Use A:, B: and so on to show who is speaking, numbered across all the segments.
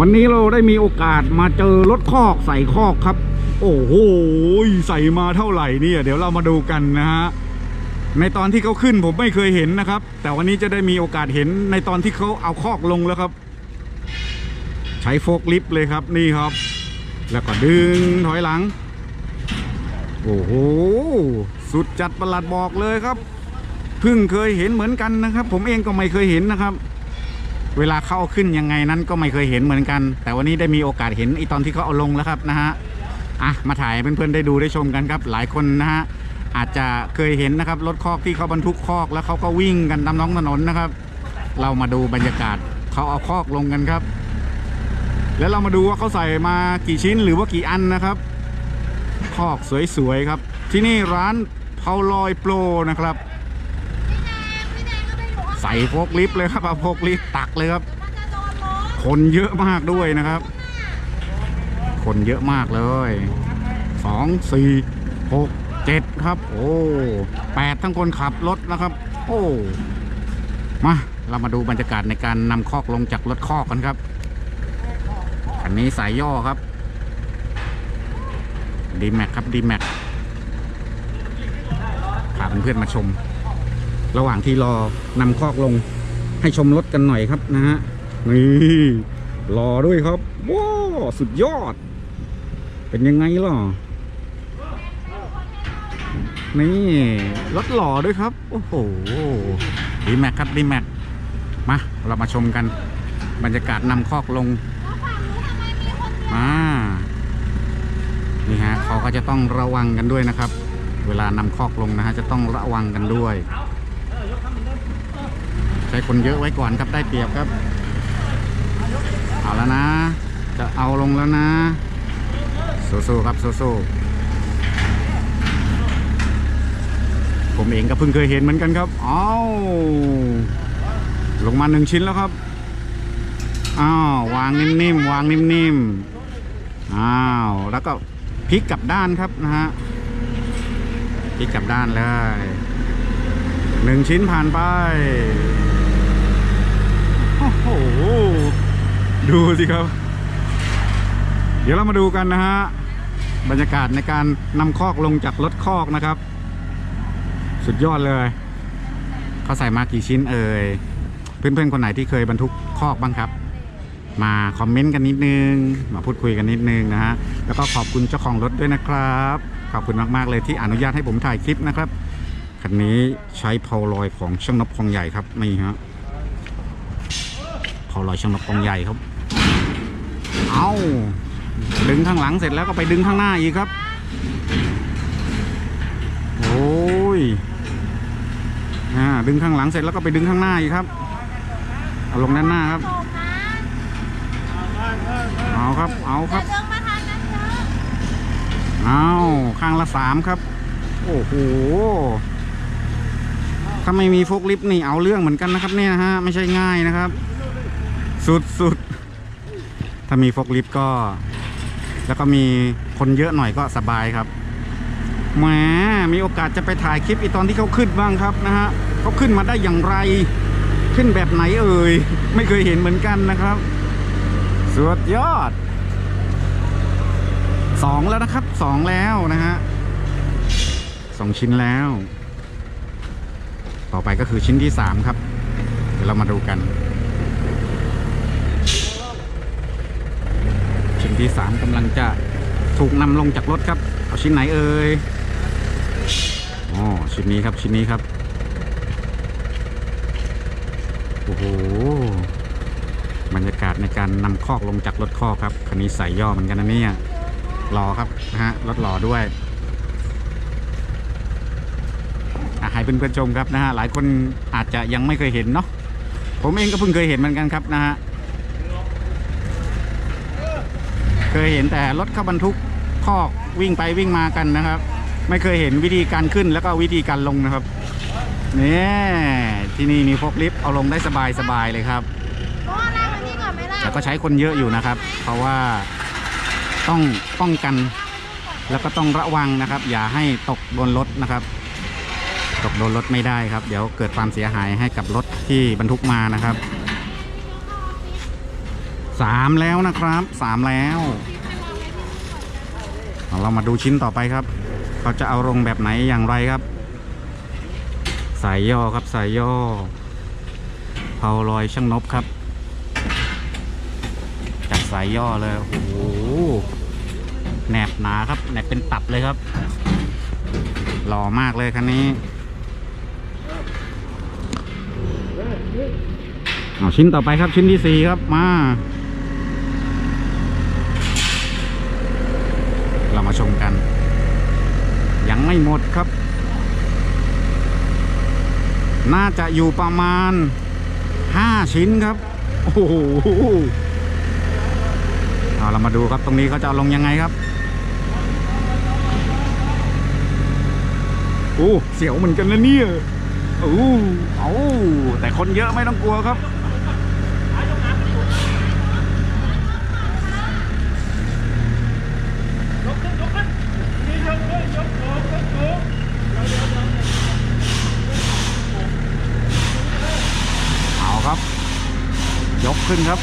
A: วันนี้เราได้มีโอกาสมาเจอรถคอกใส่คอกครับ โอ้โหใส่มาเท่าไหร่เนี่ยเดี๋ยวเรามาดูกันนะฮะในตอนที่เขาขึ้นผมไม่เคยเห็นนะครับ แต่วันนี้จะได้มีโอกาสเห็นในตอนที่เขาเอาคอกลงแล้วครับ ใช้โฟกลิฟต์เลยครับนี่ครับ แล้วก็ดึงถอยหลัง โอ้โหสุดจัดประหลัดบอกเลยครับเพิ่งเคยเห็นเหมือนกันนะครับ ผมเองก็ไม่เคยเห็นนะครับ เวลาเข้าขึ้นยังไงนั้นก็ไม่เคยเห็นเหมือนกัน แต่วันนี้ได้มีโอกาสเห็นไอตอนที่เขาเอาลงแล้วครับนะฮะอะมาถ่ายเพื่อนๆได้ดูได้ชมกันครับ หลายคนนะฮะอาจจะเคยเห็นนะครับรถคอกที่เขาบรรทุกคอกแล้วเขาก็วิ่งกันตามน้องถนนนะครับ เรามาดูบรรยากาศเขาเอาคอกลงกันครับ แล้วเรามาดูว่าเขาใส่มากี่ชิ้นหรือว่ากี่อันนะครับคอกสวยๆครับ ที่นี่ร้านเพาลอยโปรนะครับ ส่โฟกลิฟต์เลยครับเอาโฟกลิฟต์ตักเลยครับ คนเยอะมากด้วยนะครับ คนเยอะมากเลยสองสี่หกเจ็ดครับ โอ้แปดทั้งคนขับรถนะครับ โอ้มาเรามาดูบรรยากาศในการนำคอกลงจากรถคอกกันครับคันนี้สายย่อครับดีแม็กครับดีแม็กพาเพื่อนๆมาชม ระหว่างที่รอนำคอกลง ให้ชมรถกันหน่อยครับนะฮะนี่รอด้วยครับว้าสุดยอด เป็นยังไงล่ะนี่รถหล่อด้วยครับ โอ้โหดีแม็กครับดีแม็กมาเรามาชมกัน บรรยากาศนำคอกลงมานี่ฮะเขาก็จะต้องระวังกันด้วยนะครับ เวลานำคอกลงนะฮะจะต้องระวังกันด้วย ใช้คนเยอะไว้ก่อนครับได้เปรียบครับ เอาแล้วนะ จะเอาลงแล้วนะสู้ๆครับสู้ๆผมเองก็เพิ่งเคยเห็นเหมือนกันครับเอาวลงมาหนึ่งชิ้นแล้วครับอ้าววางนิ่มๆวางนิ่มๆอ้าวแล้วก็พลิกกลับด้านครับนะฮะพลิกกลับด้านเลยหนึ่งชิ้นผ่านไป โอ้โหดูสิครับ เดี๋ยวเรามาดูกันนะฮะ บรรยากาศในการนำคอกลงจากรถคอกนะครับ สุดยอดเลยเขาใส่มากี่ชิ้นเอ่ยเพื่อนๆคนไหนที่เคยบรรทุกคอกบ้างครับ มาคอมเมนต์กันนิดนึง มาพูดคุยกันนิดนึงนะฮะแล้วก็ขอบคุณเจ้าของรถด้วยนะครับ ขอบคุณมากๆเลยที่อนุญาตให้ผมถ่ายคลิปนะครับคันนี้ใช้เพาลอยของช่างนบคลองใหญ่ครับนี่ฮะ เขาลอยช่างนกกองใหญ่ครับ เอาดึงข้างหลังเสร็จแล้วก็ไปดึงข้างหน้าอีกครับ โอ้ยอ่าดึงข้างหลังเสร็จแล้วก็ไปดึงข้างหน้าอีกครับเอาลงด้านหน้าครับ เอาครับ เอาครับ
B: เอะ
A: เอาข้างละสามครับ โอ้โห ถ้าไม่มีโฟกลิฟต์นี่เอาเรื่องเหมือนกันนะครับเนี่ยนะฮะ ไม่ใช่ง่ายนะครับ สุดสุดถ้ามีฟกลิฟต์ก็ แล้วก็มีคนเยอะหน่อยก็สบายครับแหมมีโอกาสจะไปถ่ายคลิปอีตอนที่เขาขึ้นบ้างครับนะฮะเขาขึ้นมาได้อย่างไร ขึ้นแบบไหนเอ่ยไม่เคยเห็นเหมือนกันนะครับ สุดยอดสองแล้วนะครับสองแล้วนะฮะสองชิ้นแล้ว ต่อไปก็คือชิ้นที่สามครับ เดี๋ยวเรามาดูกัน ชิ้น ที่สามกำลังจะถูกนำลงจากรถครับ เอาชิ้นไหนเอ่ยอ๋อชิ้นนี้ครับชิ้นนี้ครับ โอ้โห บรรยากาศในการนำคอกลงจากรถคอกครับคันนี้ใส่ย่อเหมือนกันนะเนี่ยรอครับนะฮะรถรอด้วยให้เพื่อนๆชมครับนะฮะหลายคนอาจจะยังไม่เคยเห็นเนาะผมเองก็เพิ่งเคยเห็นเหมือนกันครับนะฮะ เคยเห็นแต่รถเข้าบรรทุกคอกวิ่งไปวิ่งมากันนะครับ ไม่เคยเห็นวิธีการขึ้นแล้วก็วิธีการลงนะครับนี่ที่นี่มีโฟกลิฟต์เอาลงได้สบายสบายเลยครับ
B: พ่อนั่งตรงนี้ก่อนไหมล่ะ
A: แต่ก็ใช้คนเยอะอยู่นะครับ เพราะว่าต้องป้องกัน แล้วก็ต้องระวังนะครับ อย่าให้ตกโดนรถนะครับ ตกโดนรถไม่ได้ครับ เดี๋ยวเกิดความเสียหายให้กับรถที่บรรทุกมานะครับ สามแล้วนะครับสามแล้วเอาเรามาดูชิ้นต่อไปครับ เขาจะเอาลงแบบไหนอย่างไรครับ สายย่อครับสายย่อเผาลอยช่างนบครับ จัดสายย่อเลย โอ้โหแหนบหนาครับแหนบเป็นตับเลยครับ หล่อมากเลยคันนี้เอาชิ้นต่อไปครับชิ้นที่สี่ครับมา เรา มาชมกัน ยังไม่หมดครับ น่าจะอยู่ประมาณ5ชิ้นครับ โอ้โหเอาเรามาดูครับตรงนี้เขาจะลงยังไงครับโอ้เสียวเหมือนกันนะเนี่ยโอ้เอาแต่คนเยอะไม่ต้องกลัวครับ เอาครับ ยก ขึ้นครับ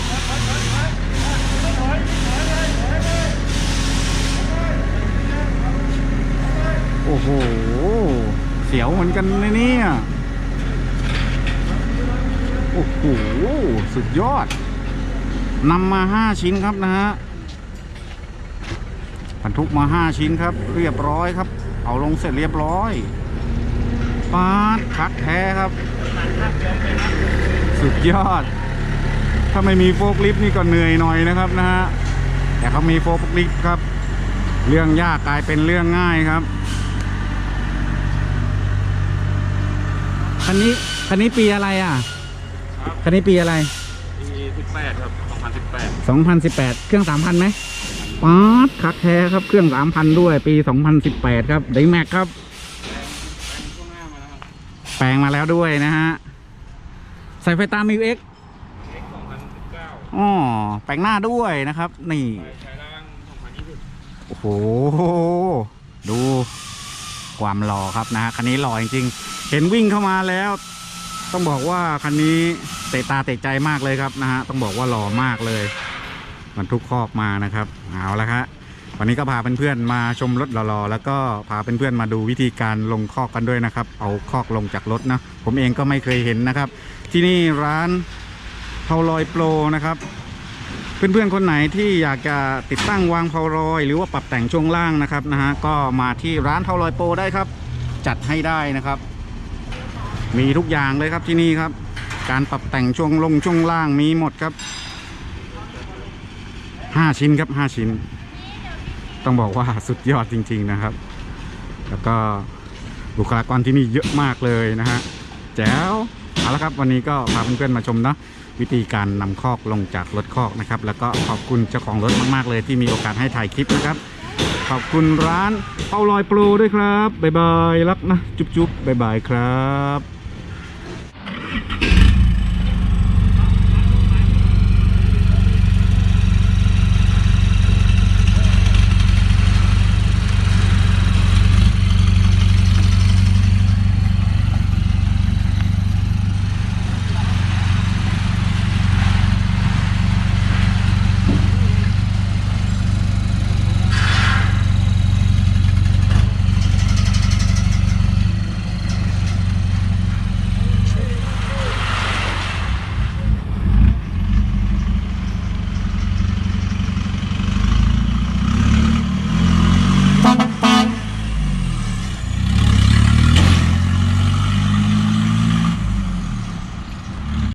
A: โอ้โห เสียวเหมือนกันนะเนี่ย โอ้โห สุดยอด นำมาห้าชิ้นครับนะฮะบรรทุกมาห้าชิ้นครับ เรียบร้อยครับ เอาลงเสร็จเรียบร้อยปาดคักแท้ครับ สุดยอด ถ้าไม่มีโฟกลิฟต์นี่ก็เหนื่อยหน่อยนะครับนะฮะแต่เขามีโฟกลิฟต์ครับ เรื่องยากกลายเป็นเรื่องง่ายครับคันนี้คันนี้ปีอะไรอะคันนี้ปีอะไร
C: ปีสิบแปดครับสองพันสิบแปด
A: 2018 เครื่อง 3,000ไหมป๊าดคักแท้ครับเครื่อง 3,000 ด้วย ปี 2018 ครับไดแม็กครับ
C: ช่วงหน้ามาแล้วครับ
A: แปลงมาแล้วด้วยนะฮะ ใส่ไฟตามมิ อ๋
C: อ
A: แปลงหน้าด้วยนะครับ นี่โอ้โหดูความหล่อครับนะฮะคันนี้หล่อจริงๆเห็นวิ่งเข้ามาแล้ว ต้องบอกว่าคันนี้เตะตาเตะใจมากเลยครับนะฮะต้องบอกว่าหล่อมากเลยบรรทุกคอกมานะครับเอาละครับวันนี้ก็พาเพื่อนๆมาชมรถหล่อๆแล้วก็พาเพื่อนๆมาดูวิธีการลงคอกกันด้วยนะครับ เอาคอกลงจากรถนะผมเองก็ไม่เคยเห็นนะครับ ที่นี่ร้าน เทาลอยโปรนะครับ เพื่อนๆคนไหนที่อยากจะติดตั้งวางเพารอย หรือว่าปรับแต่งช่วงล่างนะครับนะฮะก็มาที่ร้านเพารอยโปรได้ครับ จัดให้ได้นะครับ มีทุกอย่างเลยครับที่นี่ครับ การปรับแต่งช่วงลงช่วงล่างมีหมดครับห้าชิ้นครับห้าชิ้น ต้องบอกว่าสุดยอดจริง ๆนะครับ แล้วก็บุคลากรที่นี่เยอะมากเลยนะฮะแจ๋ว เอาละครับวันนี้ก็พาเพื่อนๆมาชมเนาะวิธีการนำคอกลงจากรถคอกนะครับ แล้วก็ขอบคุณเจ้าของรถมากๆเลยที่มีโอกาสให้ถ่ายคลิปนะครับ ขอบคุณร้านเป้าลอยโปรด้วยครับบ๊ายบายรักนะจุ๊บๆบ๊ายบายครับ